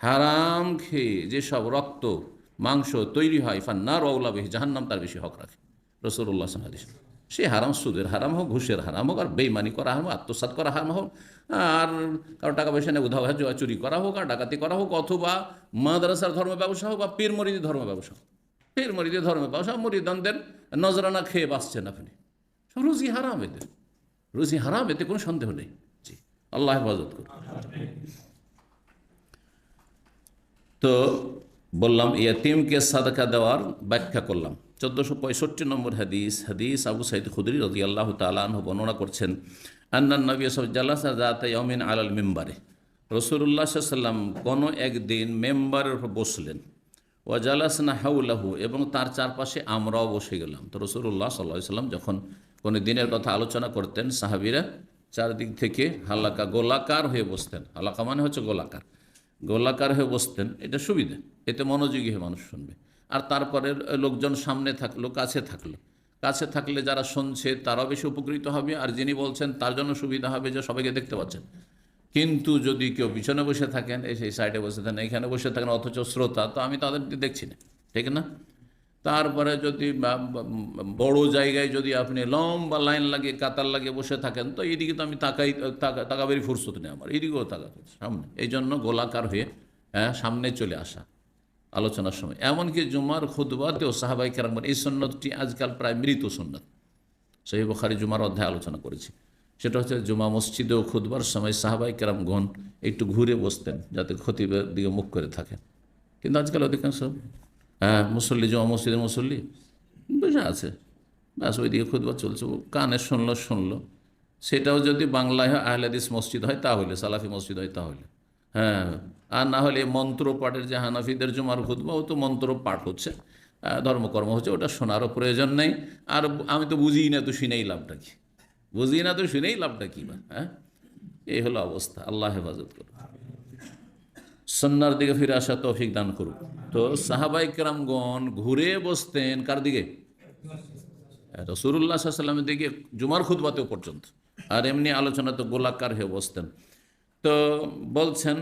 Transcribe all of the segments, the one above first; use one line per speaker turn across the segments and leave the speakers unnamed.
হারাম খেয়ে যেসব রক্ত, মাংস তৈরি হয়, ফান্নার ওলাবিহি জাহান্নাম তার বেশি হক রাখে। রসুল্লাহ হাদিস সে হারাম, সুদের হারাম হোক, ঘুষের হারাম হোক, আর বেইমানি করা হারাম আত্মসাত করা হারাম হোক, আর কারও টাকা পয়সা নিয়ে উধাও চুরি করা হোক, আর ডাকাতি করা হোক, অথবা মাদ্রাসার ধর্ম ব্যবসা হোক, বা পীর মরিদি ধর্ম ব্যবসা হোক। পীর মরিদি ধর্ম ব্যবসা মরিদানদের নজরানা খেয়ে বাঁচছেন আপনি। সব রুজি হারাম এতে রুজি হারাম, এতে কোনো সন্দেহ নেই। জি, আল্লাহ হেফাজত করুন। তো বললাম, ইয়াতিমকে সাদাকা দেওয়ার ব্যাখ্যা করলাম। চোদ্দোশো পঁয়ষট্টি নম্বর হাদিস হাদিস আবু সাইদ খুদরি রদি আল্লাহ তালাহ বর্ণনা করছেন আন্নান নবী সব জালাসা জাত আলাল মেম্বারে। রসুল্লাহ সাল্লাম কোনো একদিন মেম্বারের উপর বসলেন। ও জালাসনা হাউলাহু এবং তার চারপাশে আমরাও বসে গেলাম। তো রসুল্লাহ সাল্লাহ সাল্লাম যখন কোনো দিনের কথা আলোচনা করতেন, সাহাবিরা চারদিক থেকে হালাকা গোলাকার হয়ে বসতেন। হালাকা মানে হচ্ছে গোলাকার। গোলাকার হয়ে বসতেন, এটা সুবিধা। এতে মনোযোগী হয়ে মানুষ শুনবে। আর তারপরে লোকজন সামনে থাকল কাছে থাকল। কাছে থাকলে যারা শুনছে, তারাও বেশি উপকৃত হবে। আর যিনি বলছেন, তার জন্য সুবিধা হবে যে সবাইকে দেখতে পাচ্ছেন। কিন্তু যদি কেউ পিছনে বসে থাকেন এই সেই সাইডে বসে থাকেন, এখানে বসে থাকেন, অথচ শ্রোতা, তো আমি তাদের দেখছি না। ঠিক না? তারপরে যদি বড় জায়গায় যদি আপনি লম্বা লাইন লাগিয়ে, কাতার লাগিয়ে বসে থাকেন, তো এইদিকে তো আমি তাকাই তাকা- তাকাবারই ফুরসত নেই আমার এইদিকেও তাকাতে সামনে। এই জন্য গোলাকার হয়ে হ্যাঁ সামনে চলে আসা আলোচনার সময়। এমনকি জুমার খুদবাতেও সাহাবাই কেরামর এই সন্ন্যতটি আজকাল প্রায় মৃত সন্ন্যত সেই বখারি জুমার অধ্যায় আলোচনা করেছি। সেটা হচ্ছে জুমা মসজিদে ও খুদবার সময় সাহাবাই কেরামগণ একটু ঘুরে বসতেন, যাতে খতিবের দিকে মুখ করে থাকেন। কিন্তু আজকাল অধিকাংশ হ্যাঁ মুসল্লি জমা মসজিদের মুসল্লি। বুঝে আছে। ব্যাস, ওইদিকে খুদবা চলছে। কানে শুনলো শুনলো। সেটাও যদি বাংলায় হয় আহলাদিস মসজিদ হয়, তাহলে, সালাফি মসজিদ হয়, তাহলে। হ্যাঁ আর না হলে মন্ত্র পাঠের যে হানাফিদের জমার খুদবা ও তো মন্ত্র পাঠ হচ্ছে ধর্মকর্ম হচ্ছে, ওটা শোনারও প্রয়োজন নেই। আর আমি তো বুঝি না, তো শুনেই লাভটা কি? বুঝি না, তো শুনেই লাভটা কি বা? হ্যাঁ এই হলো অবস্থা। আল্লাহ হেফাজত করুন সন্ন্যার দিকে ফিরে আসা তৌফিক দান করুক। তো সাহাবাই কেরামগণ ঘুরে বসতেন কার দিকে? রসুল্লাহ সাল্লামের দিকে জুমার খুদবাতেও পর্যন্ত। আর এমনি আলোচনা তো গোলাকার হয়ে বসতেন। তো বলছেন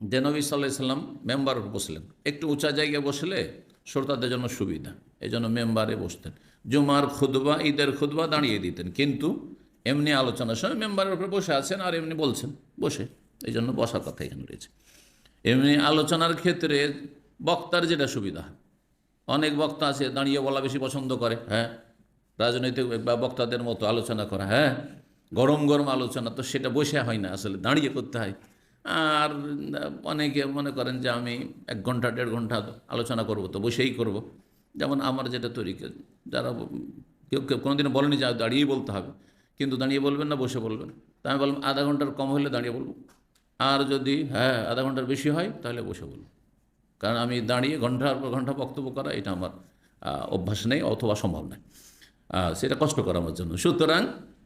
যে নবী সাল্লাহ সাল্লাম মেম্বার বসলেন। একটু উঁচা জায়গায় বসলে শ্রোতাদের জন্য সুবিধা। এই জন্য মেম্বারে বসতেন। জুমার খুদবা ঈদের খুদবা দাঁড়িয়ে দিতেন। কিন্তু এমনি আলোচনার সময় মেম্বারের উপরে বসে আছেন আর এমনি বলছেন। বসে। এই জন্য বসার কথা এখানে রয়েছে। এমনি আলোচনার ক্ষেত্রে বক্তার যেটা সুবিধা। অনেক বক্তা আছে, দাঁড়িয়ে বলা বেশি পছন্দ করে হ্যাঁ? রাজনৈতিক বা বক্তাদের মতো আলোচনা করা হ্যাঁ? গরম গরম আলোচনা তো সেটা বসে হয় না, আসলে দাঁড়িয়ে করতে হয়। আর অনেকে মনে করেন যে আমি এক ঘণ্টা, দেড় ঘণ্টা আলোচনা করব তো বসেই করব। যেমন আমার যেটা তরিকা যারা কেউ কেউ কোনোদিনও বলেনি যে দাঁড়িয়েই বলতে হবে, কিন্তু দাঁড়িয়ে বলবেন না, বসে বলবেন। তা আমি বললাম, আধা ঘণ্টার কম হলে দাঁড়িয়ে বলব। আর যদি হ্যাঁ আধা ঘণ্টার বেশি হয়, তাহলে বসে বলব কারণ আমি দাঁড়িয়ে ঘণ্টার পর ঘণ্টা বক্তব্য করা, এটা আমার অভ্যাস নেই অথবা সম্ভব নয়। সেটা কষ্ট করা আমার জন্য। সুতরাং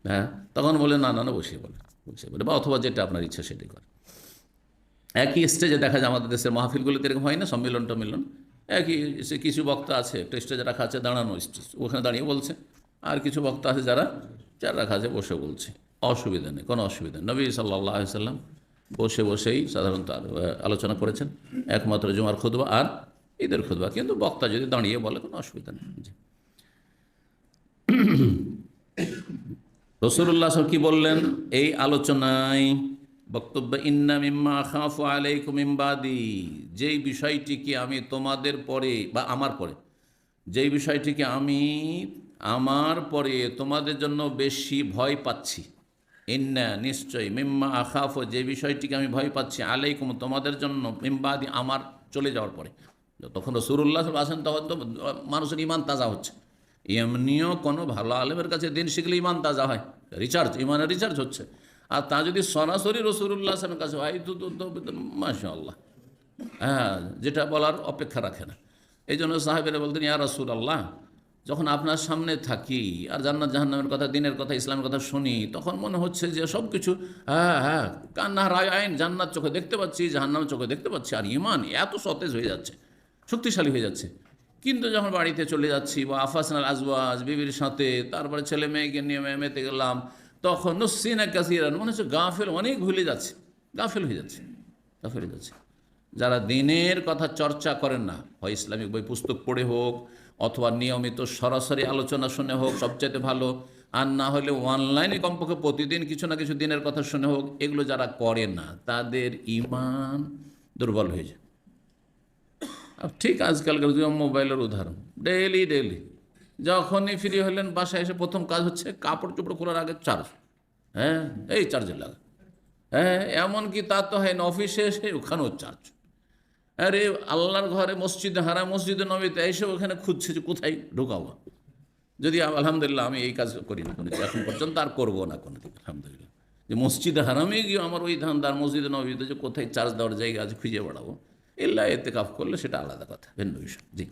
হ্যাঁ তখন বলে, না না না বসে বলে বসে বলে। বা অথবা যেটা আপনার ইচ্ছা সেটাই করে। একই স্টেজে দেখা যায়, আমাদের দেশের মাহফিলগুলিতে এরকম হয় না, সম্মিলন টম্মিলন। একই সে কিছু বক্তা আছে, একটা স্টেজে রাখা আছে, দাঁড়ানো স্টেজ ওখানে দাঁড়িয়ে বলছে। আর কিছু বক্তা আছে যারা যারা রাখা আছে, বসে বলছে। অসুবিধা নেই, কোনো অসুবিধা নবী সাল্লাহ সাল্লাম বসে বসেই সাধারণত আলোচনা করেছেন। একমাত্র জুমার খুদবা আর ঈদের খুদবা কিন্তু বক্তা যদি দাঁড়িয়ে বলে, কোনো অসুবিধা নেই। রসুল্লাহ কি বললেন? এই আলোচনায় বক্তব্য, ইন্না মিম্মা খাফু আলাইকুম ইম্বাদি যেই বিষয়টিকে আমি তোমাদের পরে বা আমার পরে, যেই বিষয়টিকে আমি আমার পরে তোমাদের জন্য বেশি ভয় পাচ্ছি ইন্না নিশ্চয়ই, মিম্মা আখাফ যে বিষয়টিকে আমি ভয় পাচ্ছি, আলাইকুম তোমাদের জন্য, মিম্বাদি আমার চলে যাওয়ার পরে। তখন রসুল্লাহ আসেন তখন তো মানুষের ইমান তাজা হচ্ছে। এমনিও কোনো ভালো আলেমের কাছে দিন শিখলে ইমান তাজা হয়। রিচার্জ ইমানের রিচার্জ হচ্ছে। আর তা যদি সরাসরি রসুল্লাহ আসলামের কাছে হয়, তো তো মাসা আল্লাহ হ্যাঁ যেটা বলার অপেক্ষা রাখে না। এই জন্য সাহেবেরা বলতেন, ইয়া রসুল আল্লাহ যখন আপনার সামনে থাকি আর জান্নাত জাহান্নামের কথা, দিনের কথা, ইসলামের কথা শুনি, তখন মনে হচ্ছে যে সব কিছু হ্যাঁ হ্যাঁ কান্না, রায় আইন, জান্নাত চোখে দেখতে পাচ্ছি জাহান্নাম চোখে দেখতে পাচ্ছি, আর ইমান এত সতেজ হয়ে যাচ্ছে, শক্তিশালী হয়ে যাচ্ছে। কিন্তু যখন বাড়িতে চলে যাচ্ছি বা আফাসনাল আজওয়াজ, বিবির সাথে, তারপরে ছেলে মেয়েকে নিয়ে মেতে গেলাম, তখন নসিনা কাসিরান, মনে হচ্ছে গাফেল, অনেক ভুলে যাচ্ছে, গাফেল হয়ে যাচ্ছে, গাফেল হয়ে যাচ্ছে। যারা দিনের কথা চর্চা করেন না, হয় ইসলামিক বই, পুস্তক পড়ে হোক অথবা নিয়মিত সরাসরি আলোচনা শুনে হোক, সবচাইতে ভালো। আর না হলে অনলাইনে কমপক্ষে প্রতিদিন কিছু না কিছু দিনের কথা শুনে হোক, এগুলো যারা করে না, তাদের ইমান দুর্বল হয়ে যায়। ঠিক আজকালকার মোবাইলের উদাহরণ। ডেইলি ডেইলি যখনই ফ্রি হলেন, বাসায় এসে প্রথম কাজ হচ্ছে কাপড় চোপড় খোলার আগে চার্জ হ্যাঁ এই চার্জে লাগা। হ্যাঁ এমনকি তা তো হয় না অফিসে এসে ওখানেও চার্জ আরে আল্লাহর ঘরে মসজিদে হারা মসজিদে নবীতে এইসব ওখানে খুঁজছে যে কোথায় ঢোকাবো? যদি আলহামদুলিল্লাহ আমি এই কাজ করি না কোনো এখন পর্যন্ত আর করব না কোনো দিন আলহামদুলিল্লাহ। যে মসজিদে হারামে গিয়ে আমার ওই ধান্দার মসজিদে নবীতে যে কোথায় চার্জ দেওয়ার জায়গা আজ খুঁজে বেড়াবো। এল্লা এতে কাফ করলে সেটা আলাদা কথা, ভিন্ন বিষয়। জি।